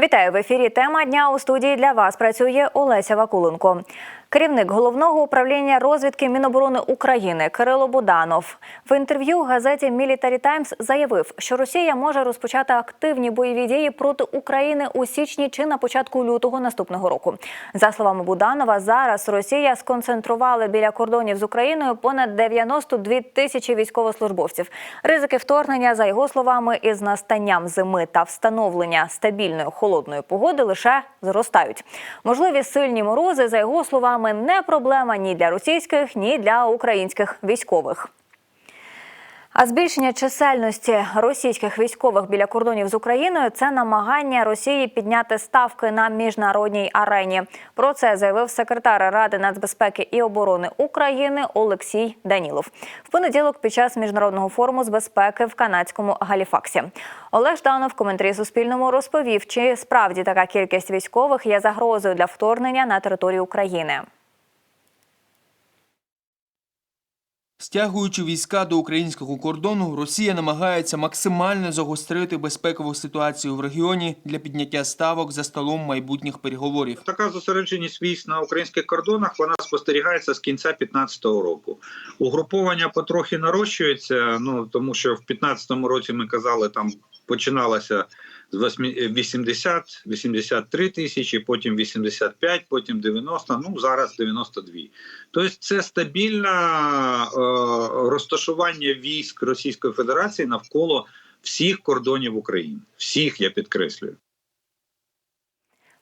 Вітаю в ефірі. Тема дня у студії для вас працює Олеся Вакуленко. Керівник головного управління розвідки Міноборони України Кирило Буданов в інтерв'ю газеті Military Times заявив, що Росія може розпочати активні бойові дії проти України у січні чи на початку лютого наступного року. За словами Буданова, зараз Росія сконцентрувала біля кордонів з Україною понад 92 тисячі військовослужбовців. Ризики вторгнення, за його словами, із настанням зими та встановлення стабільної холодної погоди лише зростають. Можливі сильні морози, за його словами, не проблема ні для російських, ні для українських військових. А збільшення чисельності російських військових біля кордонів з Україною це намагання Росії підняти ставки на міжнародній арені. Про це заявив секретар Ради нацбезпеки і оборони України Олексій Данілов в понеділок під час міжнародного форуму з безпеки в канадському Галіфаксі. Олег Жданов в коментарі Суспільному розповів, чи справді така кількість військових є загрозою для вторгнення на територію України. Стягуючи війська до українського кордону, Росія намагається максимально загострити безпекову ситуацію в регіоні для підняття ставок за столом майбутніх переговорів. Така зосередженість військ на українських кордонах вона спостерігається з кінця 2015 року. Угруповання потрохи нарощується. Ну тому що в 2015 році ми казали, там починалося з 80, 83 тисячі, потім 85, потім 90, ну зараз 92. Тобто це стабільне е, розташування військ Російської Федерації навколо всіх кордонів України. Всіх я підкреслюю.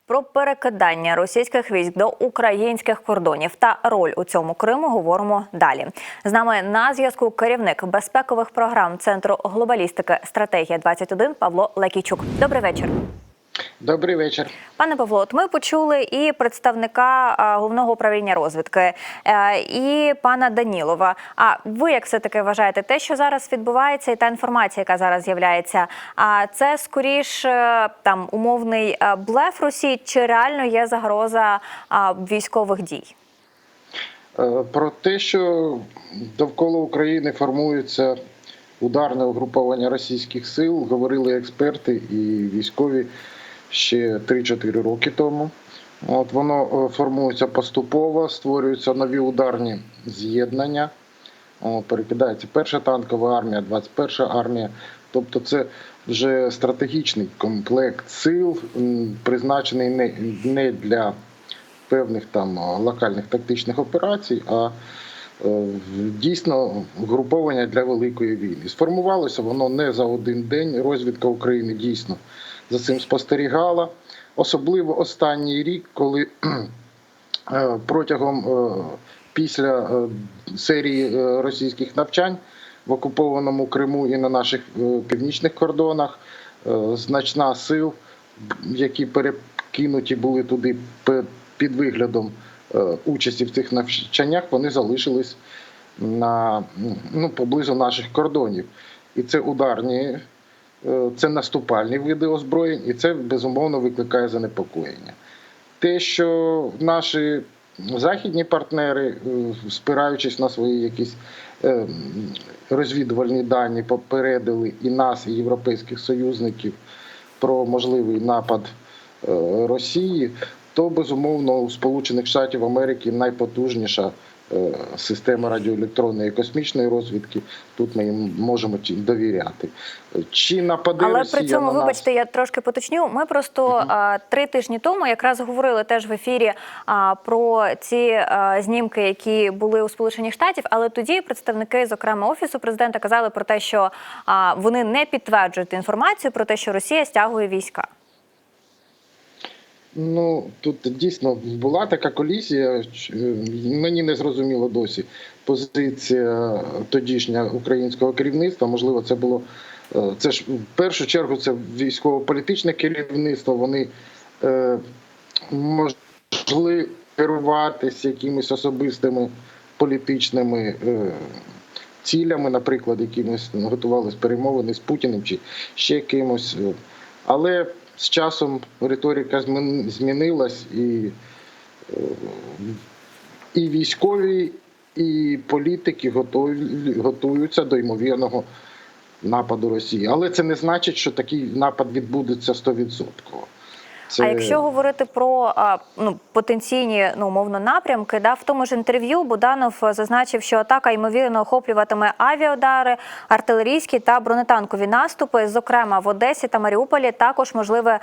Про перекидання російських військ до українських кордонів та роль у цьому Криму говоримо далі. З нами на зв'язку керівник безпекових програм Центру глобалістики стратегія 21 Павло Лакійчук. Добрий вечір. Добрий вечір. Пане Павло, от ми почули і представника головного управління розвідки, е, і пана Данілова. А ви як все таки вважаєте, те, що зараз відбувається, і та інформація, яка зараз з'являється, а це скоріш е, там умовний е, блеф Росії, чи реально є загроза військових дій? Про те, що довкола України формується ударне угруповання російських сил, говорили експерти і військові ще 3-4 роки тому. От воно е, формується поступово, створюються нові ударні з'єднання. Перекидається перша танкова армія, 21 армія. Тобто це вже стратегічний комплект сил, призначений не, для певних там локальних тактичних операцій, а е, дійсно груповання для великої війни. Сформувалося воно не за один день. Розвідка України дійсно за цим спостерігала. Особливо останній рік, коли е, протягом е, після е, серії російських навчань в окупованому Криму і на наших північних кордонах значна сил, які перекинуті були туди під виглядом участі в цих навчаннях, вони залишились на ну, поблизу наших кордонів. І це ударні, це наступальні види озброєнь, і це безумовно викликає занепокоєння. Те, що наші західні партнери, е, спираючись на свої якісь е, розвідувальні дані, попередили і нас, і європейських союзників про можливий напад е, Росії, то безумовно у Сполучених Штатів Америки найпотужніша е, система радіоелектронної і космічної розвідки. Тут ми їм можемо довіряти. Чи нападе Але Росія при цьому, на нас? вибачте, я трошки поточню. Ми просто а, три тижні тому якраз говорили теж в ефірі про ці знімки, які були у Сполучених Штатів. Але тоді представники, зокрема офісу президента, казали про те, що вони не підтверджують інформацію про те, що Росія стягує війська. Ну тут дійсно була така колізія. е, Мені не зрозуміло досі позиція тодішня українського керівництва. Можливо, це було е, це ж в першу чергу це військово-політичне керівництво. Вони е, могли керуватися якимись особистими політичними е, цілями, наприклад, якимось ну, готувались перемовини з Путіним чи ще кимось. Але з часом риторика змінилась, і, і військові, і політики готуються до ймовірного нападу Росії. Але це не значить, що такий напад відбудеться 100%. Це А якщо говорити про ну, потенційні ну, умовно напрямки, да, в тому ж інтерв'ю Буданов зазначив, що атака ймовірно охоплюватиме авіаудари, артилерійські та бронетанкові наступи. Зокрема, в Одесі та Маріуполі також можливе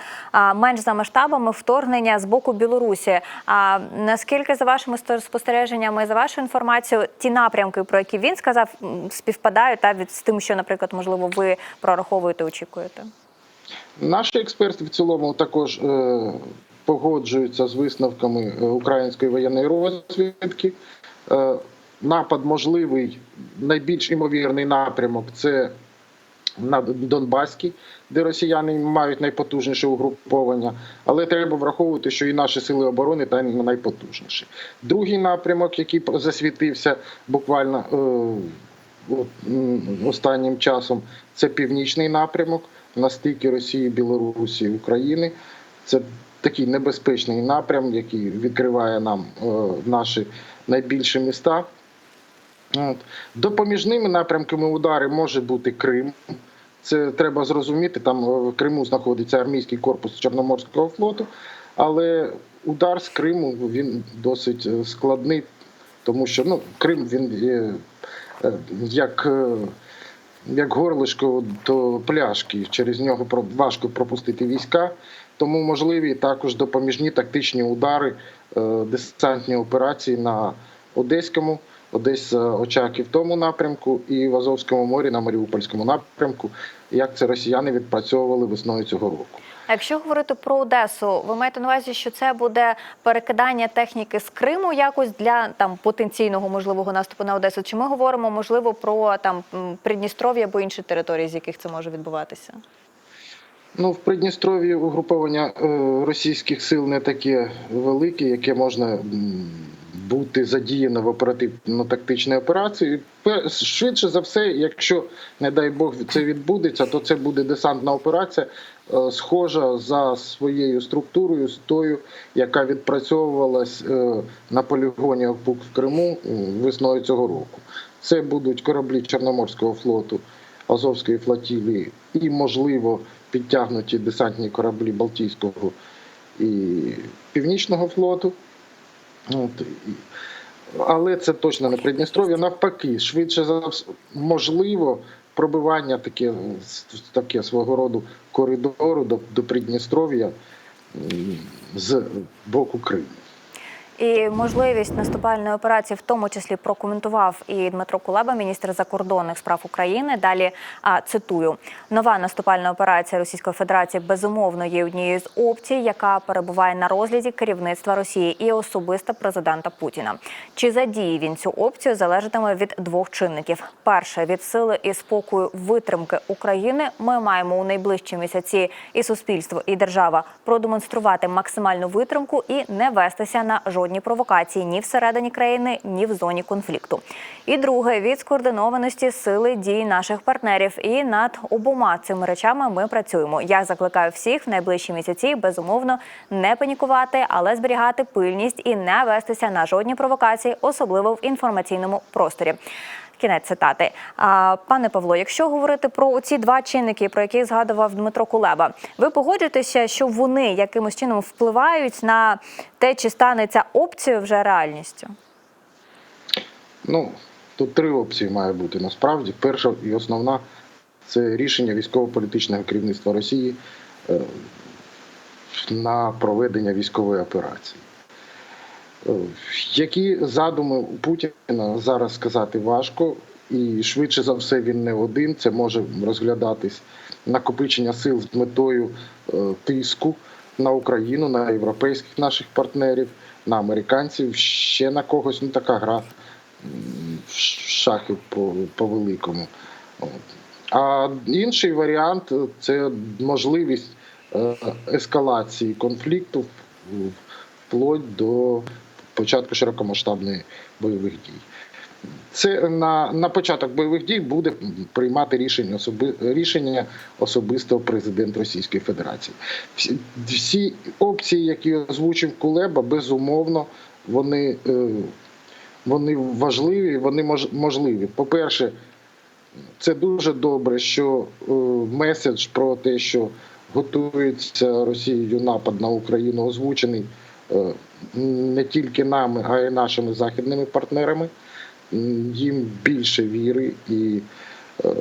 менш за масштабами вторгнення з боку Білорусі. А наскільки за вашими спостереженнями, за вашою інформацією, ті напрямки, про які він сказав, співпадають та від з тим, що, наприклад, можливо, ви прораховуєте, очікуєте? Наші експерти в цілому також е, погоджуються з висновками е, української воєнної розвідки. Е, напад можливий, найбільш імовірний напрямок це на Донбаській, де росіяни мають найпотужніше угруповання, але треба враховувати, що і наші сили оборони там найпотужніші. Другий напрямок, який засвітився буквально е, останнім часом, це північний напрямок на стикі Росії, Білорусі, України. Це такий небезпечний напрям, який відкриває нам е, наші найбільші міста. От. Допоміжними напрямками удари може бути Крим. Це треба зрозуміти. Там е, в Криму знаходиться армійський корпус Чорноморського флоту, але удар з Криму він досить е, складний, тому що ну, Крим він є е, як, як горлишко до пляшки. Через нього важко пропустити війська. Тому можливі також допоміжні тактичні удари, е, десантні операції на Одеському, Одеса Очаків тому напрямку і в Азовському морі на Маріупольському напрямку, як це росіяни відпрацьовували весною цього року. Якщо говорити про Одесу, ви маєте на увазі, що це буде перекидання техніки з Криму якось для там потенційного можливого наступу на Одесу? Чи ми говоримо можливо про там Придністров'я або інші території, з яких це може відбуватися? Ну, в Придністров'ї угруповання е, російських сил не таке велике, яке можна бути задіяно в оперативно-тактичній операції. Пе- Швидше за все, якщо, не дай Бог, це відбудеться, то це буде десантна операція, схожа за своєю структурою з тою, яка відпрацьовувалась е, на полігоні Окпук в Криму е, весною цього року. Це будуть кораблі Чорноморського флоту, Азовської флотілії і, можливо, підтягнуті десантні кораблі Балтійського і Північного флоту. От. Але це точно не Придністров'я. Навпаки, швидше за можливо, пробивання таке, таке свого роду коридору до, до Придністров'я з боку Криму. І можливість наступальної операції, в тому числі прокоментував і Дмитро Кулеба, міністр закордонних справ України. Далі а, цитую: нова наступальна операція Російської Федерації безумовно є однією з опцій, яка перебуває на розгляді керівництва Росії і особисто президента Путіна. Чи задіє він цю опцію, залежатиме від двох чинників: перше від сили і спокою витримки України. Ми маємо у найближчі місяці і суспільство, і держава продемонструвати максимальну витримку і не вестися на жодні провокації ні всередині країни, ні в зоні конфлікту. І друге від скоординованості сили дій наших партнерів. І над обома цими речами ми працюємо. Я закликаю всіх в найближчі місяці безумовно не панікувати, але зберігати пильність і не вестися на жодні провокації, особливо в інформаційному просторі. Кінець цитати. А, пане Павло, якщо говорити про ці два чинники, про які згадував Дмитро Кулеба, ви погоджуєтеся, що вони якимось чином впливають на те, чи стане ця опція вже реальністю? Ну, тут три опції має бути насправді. Перша і основна це рішення військово-політичного керівництва Росії е, на проведення військової операції. Які задуми Путіна зараз сказати важко, і швидше за все він не один. Це може розглядатись накопичення сил з метою е, тиску на Україну, на європейських наших партнерів, на американців, ще на когось. Ну така гра в шахи по великому. А інший варіант е, це можливість е, ескалації конфлікту вплоть до початку широкомасштабних бойових дій. Це на, на початок бойових дій буде приймати рішення, особи, рішення особисто президент Російської Федерації. Всі, всі опції, які озвучив Кулеба, безумовно, вони, е, вони важливі, вони мож, можливі. По-перше, це дуже добре, що е, меседж про те, що готується Росією напад на Україну, озвучений не тільки нами, а й нашими західними партнерами. Їм більше віри і, е,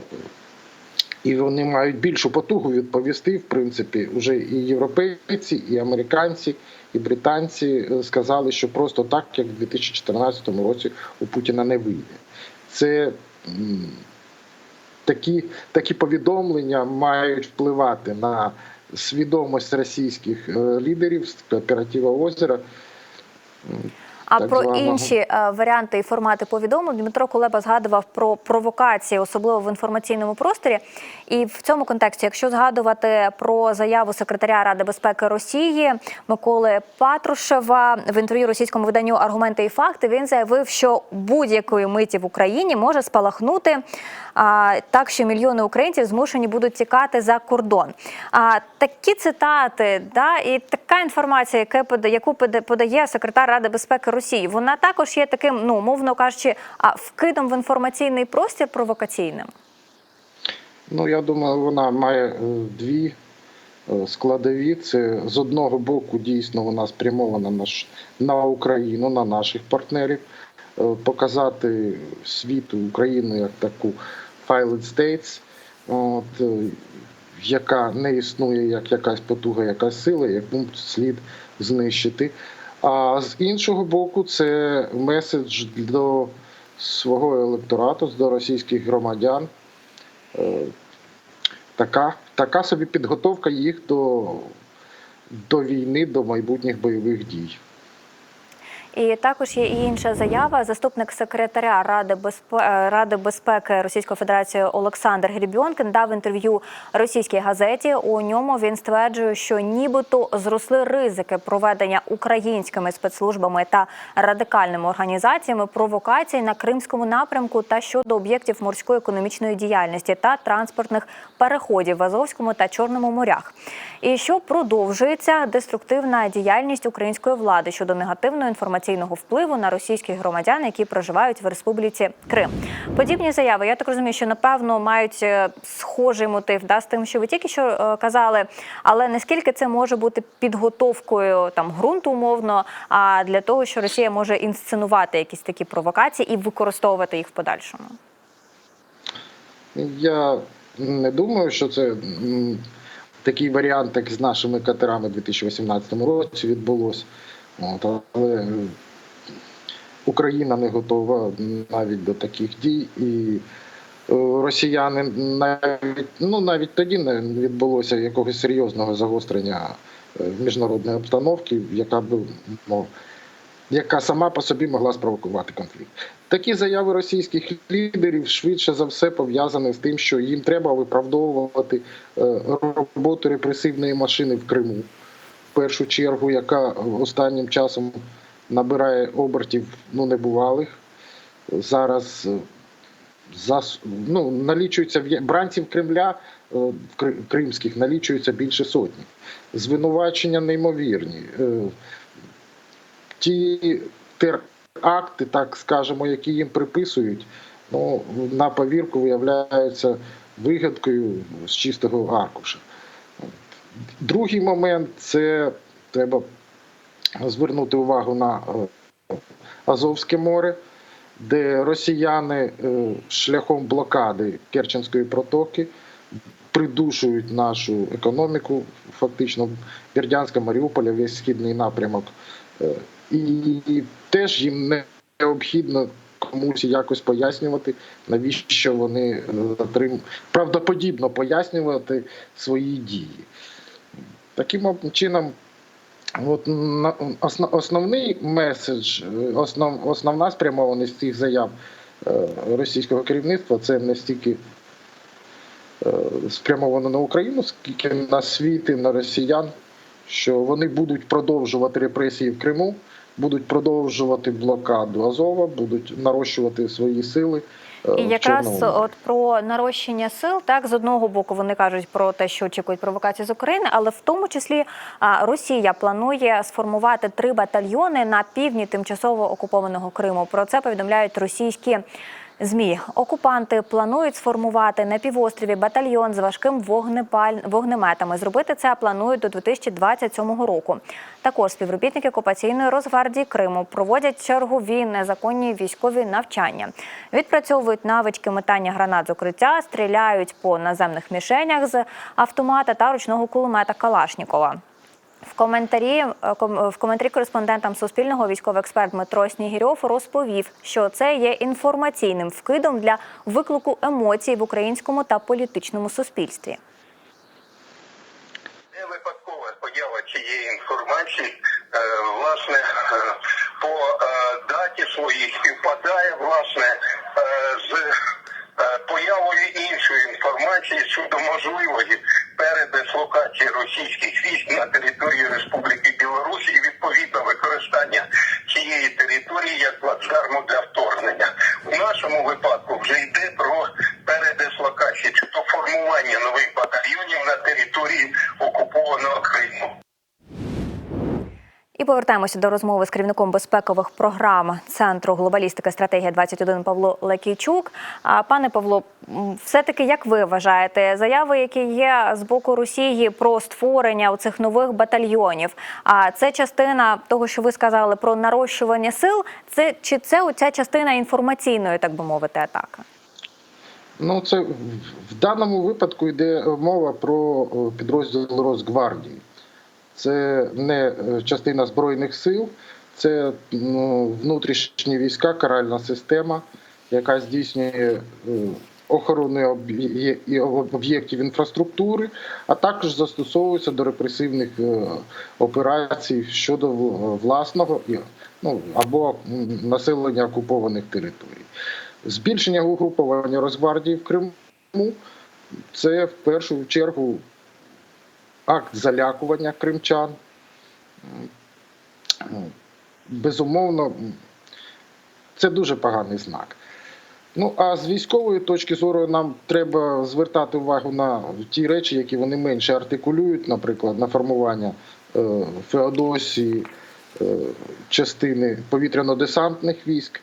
і вони мають більшу потугу відповісти. В принципі, вже і європейці, і американці, і британці е, сказали, що просто так, як в 2014 році у Путіна не вийде. Це такі, такі повідомлення мають впливати на свідомість російських е, лідерів кооператива озера. А так про інші е, варіанти і формати повідомлень Дмитро Кулеба згадував про провокації, особливо в інформаційному просторі. І в цьому контексті, якщо згадувати про заяву секретаря Ради безпеки Росії Миколи Патрушева в інтерв'ю російському виданню Аргументи і факти, він заявив, що будь-якої миті в Україні може спалахнути а, так, що мільйони українців змушені будуть тікати за кордон. А такі цитати, да, і така інформація, яку пода- подає секретар Ради безпеки Росії, вона також є таким, ну мовно кажучи, вкидом в інформаційний простір провокаційним. Ну, я думаю, вона має е, дві е, складові. Це з одного боку, дійсно, вона спрямована на, на Україну, на наших партнерів, е, показати світу Україну як таку Violent States, от, яка не існує як якась потуга, якась сила, яку слід знищити. А з іншого боку, це меседж до свого електорату, до російських громадян. Е, така, така собі підготовка їх до, до війни, до майбутніх бойових дій. І також є і інша заява. Заступник секретаря Ради безпеки Ради безпеки Російської Федерації Олександр Грібьонкін дав інтерв'ю російській газеті. У ньому він стверджує, що нібито зросли ризики проведення українськими спецслужбами та радикальними організаціями провокацій на кримському напрямку та щодо об'єктів морської економічної діяльності та транспортних переходів в Азовському та Чорному морях. І що продовжується деструктивна діяльність української влади щодо негативного інформаційного впливу на російських громадян, які проживають в Республіці Крим. Подібні заяви, я так розумію, що напевно мають е, схожий мотив да, з тим, що ви тільки що е, казали. Але наскільки це може бути підготовкою там ґрунту умовно, а для того, що Росія може інсценувати якісь такі провокації і використовувати їх в подальшому? Я не думаю, що це такий варіант, як з нашими катерами у 2018 році відбулося. От, але Україна не готова навіть до таких дій, і е, росіяни навіть ну навіть тоді не відбулося якогось серйозного загострення е, міжнародної обстановки, яка б ну, яка сама по собі могла спровокувати конфлікт. Такі заяви російських лідерів швидше за все пов'язані з тим, що їм треба виправдовувати е, роботу репресивної машини в Криму, першу чергу, яка останнім часом набирає обертів ну, небувалих. Зараз е, зас, ну, налічується бранців Кремля е, кримських налічується більше сотні. Звинувачення неймовірні. Е, ті теракти, так скажемо, які їм приписують, ну, на повірку виявляються вигадкою з чистого аркуша. Другий момент це треба звернути увагу на е, Азовське море, де росіяни е, шляхом блокади Керченської протоки придушують нашу економіку, фактично Бердянська, Маріуполя, весь східний напрямок. Е, І теж їм необхідно комусь якось пояснювати, навіщо вони затрим... правдоподібно пояснювати свої дії. Таким чином, от основний меседж, е, основ, основна спрямованість цих заяв е, російського керівництва це не стільки е, спрямовано на Україну, скільки на світ і на росіян, що вони будуть продовжувати репресії в Криму, будуть продовжувати блокаду Азова, будуть нарощувати свої сили. Е, І якраз Чорному от про нарощення сил, так з одного боку вони кажуть про те, що очікують провокації з України, але в тому числі Росія планує сформувати три батальйони на півдні тимчасово окупованого Криму. Про це повідомляють російські ЗМІ окупанти планують сформувати на півострові батальйон з важким вогнепаль... вогнеметами. Зробити це планують до 2027 року. Також співробітники окупаційної Росгвардії Криму проводять чергові незаконні військові навчання. Відпрацьовують навички метання гранат з укриття, стріляють по наземних мішенях з автомата та ручного кулемета Калашнікова. В коментарі е, в коментарі кореспондентам Суспільного військовий експерт Дмитро Снігірьов розповів, що це є інформаційним вкидом для виклику емоцій в українському та політичному суспільстві. Не випадкова поява цієї інформації, е, власне, е, по даті своїй співпадає власне з появою іншої інформації щодо можливої передислокації російських військ на території Республіки Білорусь і відповідно використання цієї території як плацдарму для вторгнення. У нашому випадку вже йде про передислокацію чи то формування нових батальйонів на території окупованого Криму. І повертаємося до розмови з керівником безпекових програм Центру глобалістики стратегія 21 Павло Лекійчук. Пане Павло, все-таки як ви вважаєте, заяви, які є з боку Росії про створення цих нових батальйонів? А це частина того, що ви сказали про нарощування сил. Це чи це оця частина інформаційної, так би мовити, атаки? Ну, це в- в даному випадку йде мова про підрозділ Росгвардії. Це не е, частина Збройних сил, це ну, внутрішні війська, каральна система, яка здійснює е, і об'єктів інфраструктури, а також застосовується до репресивних е, операцій щодо власного ну, або населення окупованих територій. Збільшення угруповання Росгвардії в Криму це в першу чергу акт залякування кримчан. Безумовно, це дуже поганий знак. Ну, а з військової точки зору нам треба звертати увагу на ті речі, які вони менше артикулюють, наприклад, на формування е, Феодосії, е, частини повітряно-десантних військ.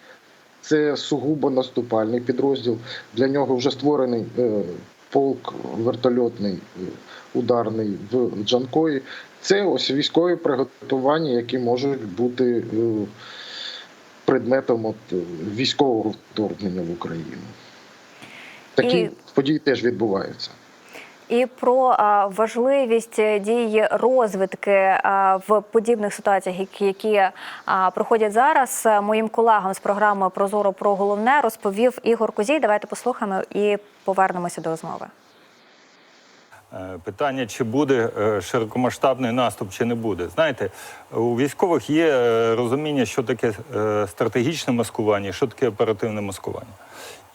Це сугубо наступальний підрозділ. Для нього вже створений е, полк вертольотний е, ударний в Джанкої. Це ось військові приготування, які можуть бути е, предметом от, е, військового вторгнення в Україну. Такі І- події теж відбуваються. І про важливість е, дії розвідки а, в подібних ситуаціях, які, які проходять зараз, е, моїм колегам з програми Прозоро про головне розповів Ігор Козій. Давайте послухаємо і повернемося до розмови. Е, Питання, чи буде е, широкомасштабний наступ, чи не буде. Знаєте, у військових є е, розуміння, що таке е, стратегічне маскування, що таке оперативне маскування.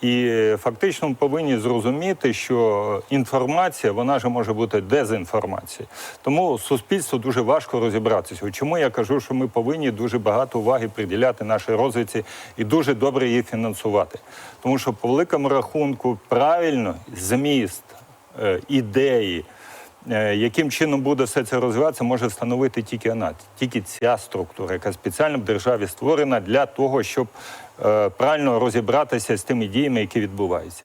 І фактично ми повинні зрозуміти, що інформація вона ж може бути дезінформацією. Тому суспільству дуже важко розібратися. Чому я кажу, що ми повинні дуже багато уваги приділяти нашій розвідці і дуже добре її фінансувати. Тому що по великому рахунку правильно зміст е, ідеї, яким чином буде все це розвиватися, може встановити тільки вона, тільки ця структура, яка спеціально в державі створена для того, щоб е, правильно розібратися з тими діями, які відбуваються.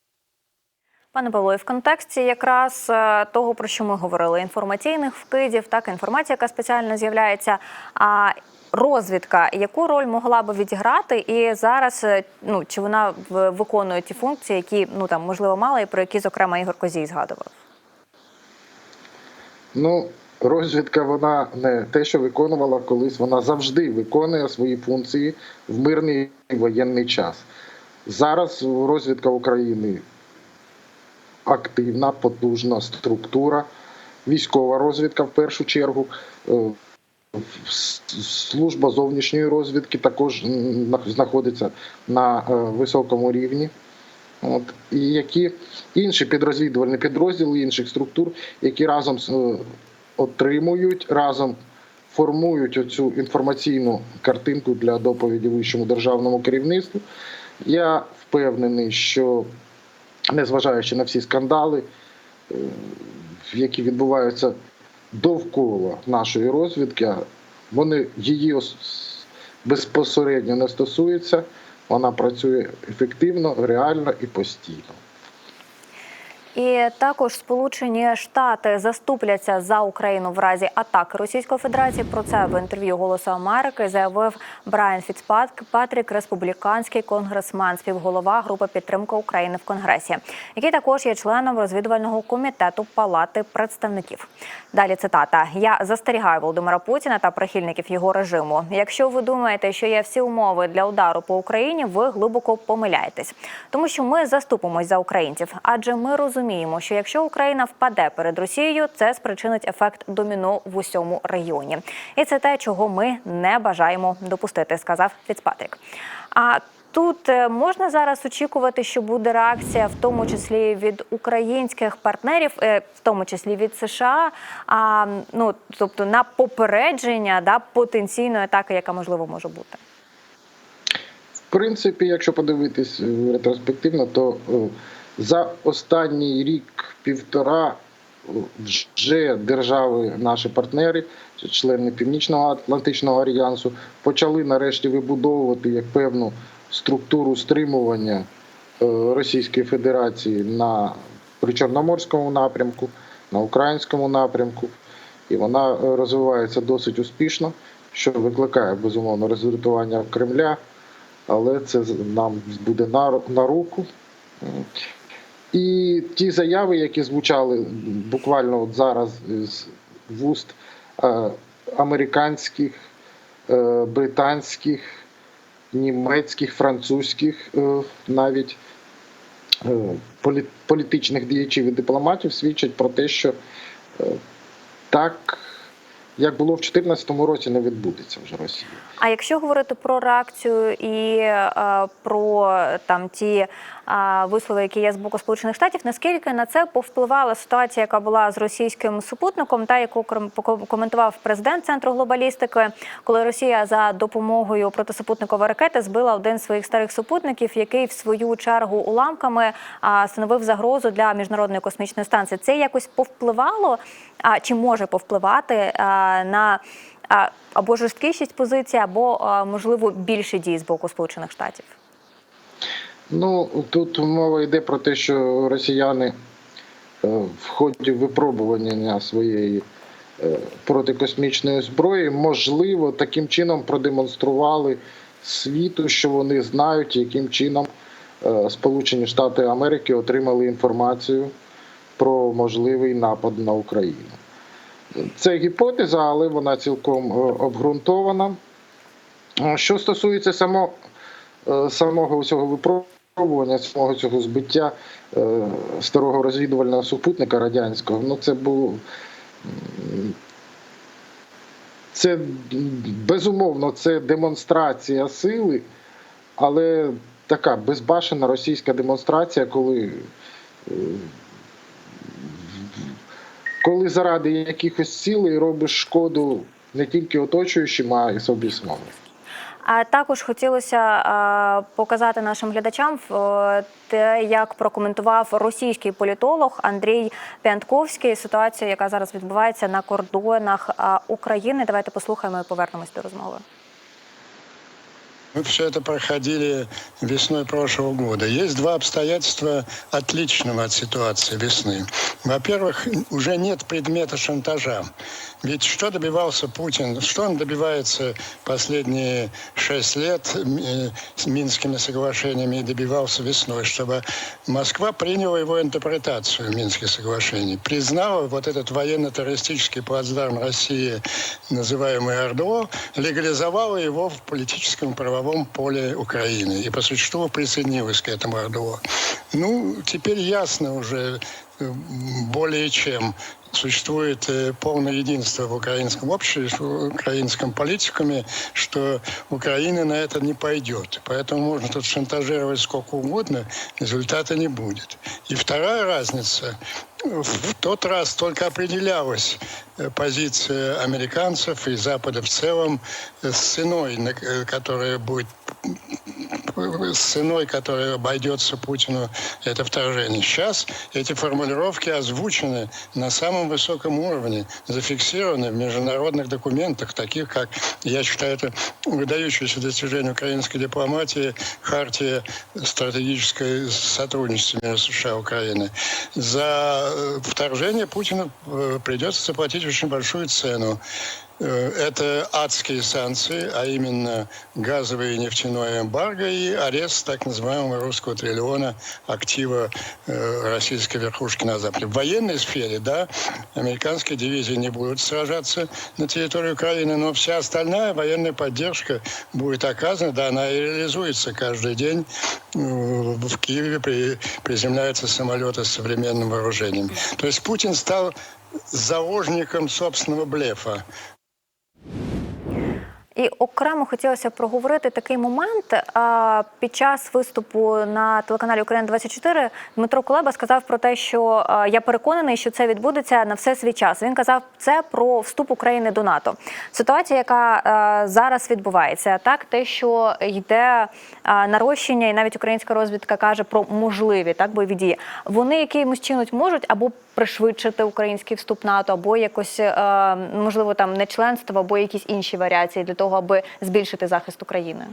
Пане Павло, і в контексті якраз е, того, про що ми говорили, інформаційних вкидів, так інформація, яка спеціально з'являється. А розвідка, яку роль могла би відіграти, і зараз е, ну чи вона виконує ті функції, які ну там можливо мала, і про які зокрема Ігор Козій згадував. Ну, розвідка вона не те, що виконувала колись, вона завжди виконує свої функції в мирний воєнний час. Зараз розвідка України активна, потужна структура, військова розвідка в першу чергу. е, Служба зовнішньої розвідки також знаходиться на е, високому рівні. От, і які інші підрозвідувальні підрозділи інших структур, які разом е, отримують, разом формують оцю інформаційну картинку для доповіді вищому державному керівництву. Я впевнений, що незважаючи на всі скандали, е, які відбуваються довкола нашої розвідки, вони її безпосередньо не стосуються. Вона працює ефективно, реально і постійно. І також Сполучені Штати заступляться за Україну в разі атаки Російської Федерації. Про це в інтерв'ю Голосу Америки заявив Брайан Фіцпатрік, республіканський конгресмен, співголова групи підтримки України в Конгресі, який також є членом розвідувального комітету Палати представників. Далі цитата: Я застерігаю Володимира Путіна та прихильників його режиму. Якщо ви думаєте, що є всі умови для удару по Україні, ви глибоко помиляєтесь, тому що ми заступимось за українців, адже ми розуміємо, що якщо Україна впаде перед Росією, це спричинить ефект доміно в усьому регіоні, і це те, чого ми не бажаємо допустити, сказав Фіцпатрік. А Тут е, можна зараз очікувати, що буде реакція, в тому числі від українських партнерів, е, в тому числі від США, а ну тобто на попередження да потенційної атаки, яка можливо може бути. В принципі, якщо подивитись е, ретроспективно, то за останній рік-півтора вже держави, наші партнери, члени Північного Атлантичного альянсу, почали нарешті вибудовувати як певну структуру стримування е, Російської Федерації на причорноморському напрямку, на українському напрямку, і вона е, розвивається досить успішно, що викликає безумовно роздратування Кремля. Але це нам буде на, на руку. І ті заяви, які звучали буквально от зараз з вуст е, американських, е, британських, німецьких, французьких е, навіть політичних діячів і дипломатів, свідчать про те, що так, як було в 2014 році, не відбудеться вже Росія. А якщо говорити про реакцію і е, про там ті вислови, які є з боку Сполучених Штатів, наскільки на це повпливала ситуація, яка була з російським супутником, та яку коментував президент центру глобалістики, коли Росія за допомогою протисупутникової ракети збила один з своїх старих супутників, який в свою чергу уламками становив загрозу для міжнародної космічної станції. Це якось повпливало чи може повпливати на або жорсткішість позиції, або можливо більше дій з боку Сполучених Штатів. Ну тут мова йде про те, що росіяни е, в ході випробування своєї е, протикосмічної зброї, можливо, таким чином продемонстрували світу, що вони знають, яким чином е, Сполучені Штати Америки отримали інформацію про можливий напад на Україну. Це гіпотеза, але вона цілком обґрунтована. Що стосується само, самого цього випробування, самого цього збиття е, старого розвідувального супутника радянського, ну це було. Це безумовно це демонстрація сили, але така безбашена російська демонстрація, коли, е, коли заради якихось цілей робиш шкоду не тільки оточуючим, а й собі самому. А також хотілося показати нашим глядачам те, як прокоментував російський політолог Андрій Пянтковський ситуацію, яка зараз відбувається на кордонах України. Давайте послухаємо і повернемось до розмови. Мы все это проходили весной прошлого года. Есть два обстоятельства отличного от ситуации весны. Во-первых, уже нет предмета шантажа. Ведь что добивался Путин, что он добивается последние шесть лет э, с Минскими соглашениями и добивался весной, чтобы Москва приняла его интерпретацию Минских соглашений, признала вот этот военно-террористический плацдарм России, называемый ОРДО, легализовала его в политическом и правовом поле Украины и по существу присоединилась к этому ОРДО. Ну, теперь ясно уже э, более чем существует э, полное единство в украинском обществе, в украинском политикуме, что Украина на это не пойдет. Поэтому можно тут шантажировать сколько угодно, результата не будет. И вторая разница. В тот раз только определялась э, позиция американцев и Запада в целом э, с ценой, на- э, которая будет э, с ценой, которая обойдется Путину это вторжение. Сейчас эти формулировки озвучены на самом высоком уровне, зафиксированы в международных документах, таких как, я считаю, это выдающееся достижение украинской дипломатии, хартия стратегическое сотрудничество между США и Украиной. За э, вторжение Путину э, придется заплатить очень большую цену. Э, Это адские санкции, а именно газовое и нефтяное эмбарго и арест так называемого русского триллиона актива э, российской верхушки на Западе. В военной сфере, да, американские дивизии не будут сражаться на территории Украины, но вся остальная военная поддержка будет оказана, да, она и реализуется каждый день. Э, В Киеве при- приземляются самолеты с современным вооружением. То есть Путин стал заложником собственного блефа. І окремо хотілося проговорити такий момент. Під час виступу на телеканалі Україна 24 Дмитро Кулеба сказав про те, що я переконаний, що це відбудеться на все свій час. Він казав це про вступ України до НАТО. Ситуація, яка зараз відбувається, так те, що йде нарощення, і навіть українська розвідка каже про можливі так бойові дії. Вони якимось чином можуть або пришвидшити український вступ НАТО, або якось е, можливо там не членство, або якісь інші варіації для того, аби збільшити захист України.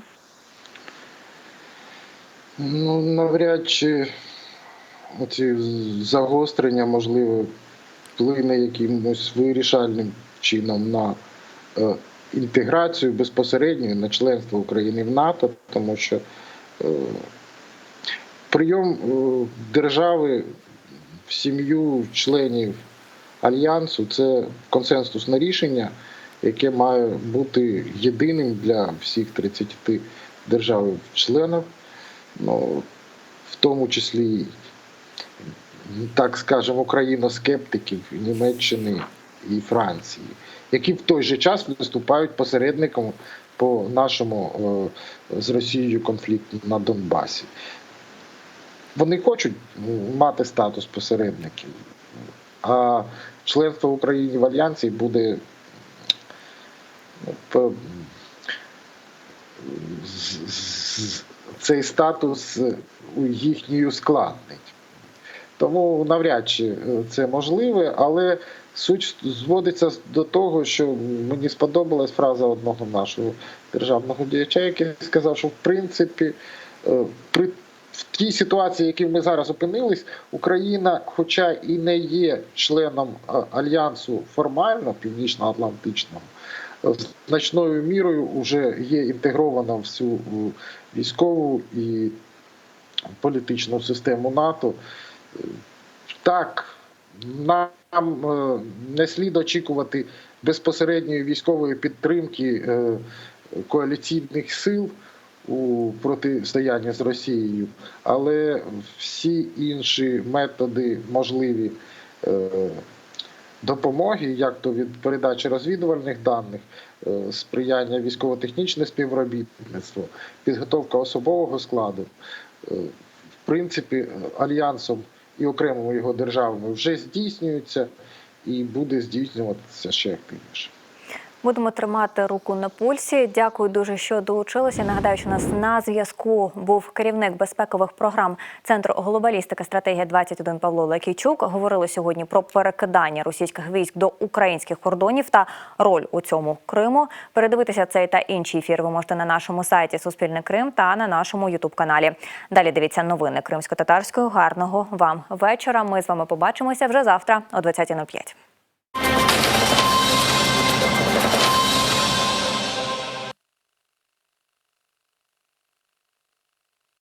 Ну, навряд чи оці загострення, можливо, вплине якимось вирішальним чином на е, інтеграцію безпосередньо на членство України в НАТО, тому що е, прийом держави в сім'ю членів альянсу це консенсусне рішення, яке має бути єдиним для всіх 30 держав-членів ну, в тому числі, так скажемо, україноскептиків Німеччини і Франції, які в той же час виступають посередником по нашому е, з Росією конфлікту на Донбасі. Вони хочуть мати статус посередників, а членство України в Альянсі буде ну, цей статус їхній ускладнить. Тому навряд чи це можливе, але суть зводиться до того, що мені сподобалась фраза одного нашого державного діяча, який сказав, що в принципі е, при в тій ситуації, в якій ми зараз опинились, Україна, хоча і не є членом е, альянсу формально північно-атлантичного, значною мірою вже є інтегрована в всю військову і політичну систему НАТО. Так, нам е, не слід очікувати безпосередньої військової підтримки е, коаліційних сил у протистоянні з Росією, але всі інші методи можливі е, допомоги, як то від передачі розвідувальних даних, е, сприяння військово-технічне співробітництво, підготовка особового складу, е, в принципі, альянсом і окремими його державами вже здійснюється і буде здійснюватися ще активніше. Будемо тримати руку на пульсі. Дякую дуже, що долучилися. Нагадаю, що у нас на зв'язку був керівник безпекових програм Центру глобалістики стратегія 21 Павло Лекійчук. Говорили сьогодні про перекидання російських військ до українських кордонів та роль у цьому Криму. Передивитися цей та інші ефіри ви можете на нашому сайті Суспільне Крим та на нашому Ютуб каналі. Далі дивіться новини кримсько-татарської. Гарного вам вечора. Ми з вами побачимося вже завтра о 20.05.